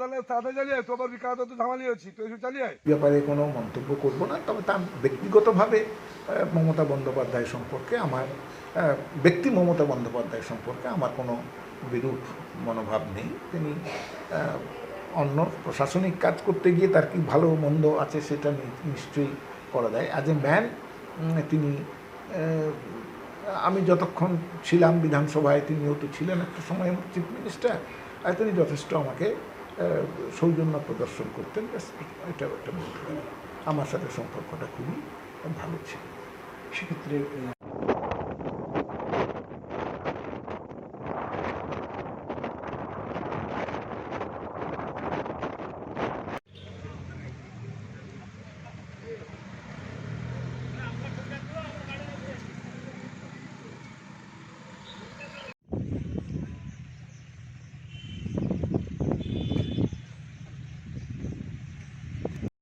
তাহলে তাড়াতাড়ি চালিয়ে তোমার বিকাশ তো হচ্ছি তুই চালিয়ে। ব্যাপারে কোনো মন্তব্য করব না, তবে তার ব্যক্তিগতভাবে মমতা বন্দ্যোপাধ্যায় সম্পর্কে আমার ব্যক্তি মমতা বন্দ্যোপাধ্যায় সম্পর্কে আমার কোনো বিরূপ মনোভাব নেই তিনি অন্য প্রশাসনিক কাজ করতে গিয়ে তার কি ভালো মন্দ আছে সেটা নিশ্চয়ই করা যায় অ্যাজ এ ম্যান তিনি আমি যতক্ষণ ছিলাম বিধানসভায় তিনিও তো ছিলেন একটা সময় চিফ মিনিস্টার আর তিনি যথেষ্ট আমাকে সৌজন্য প্রদর্শন করতেন। এটা একটা আমার সাথে সম্পর্কটা খুবই ভালো ছিল। সেক্ষেত্রে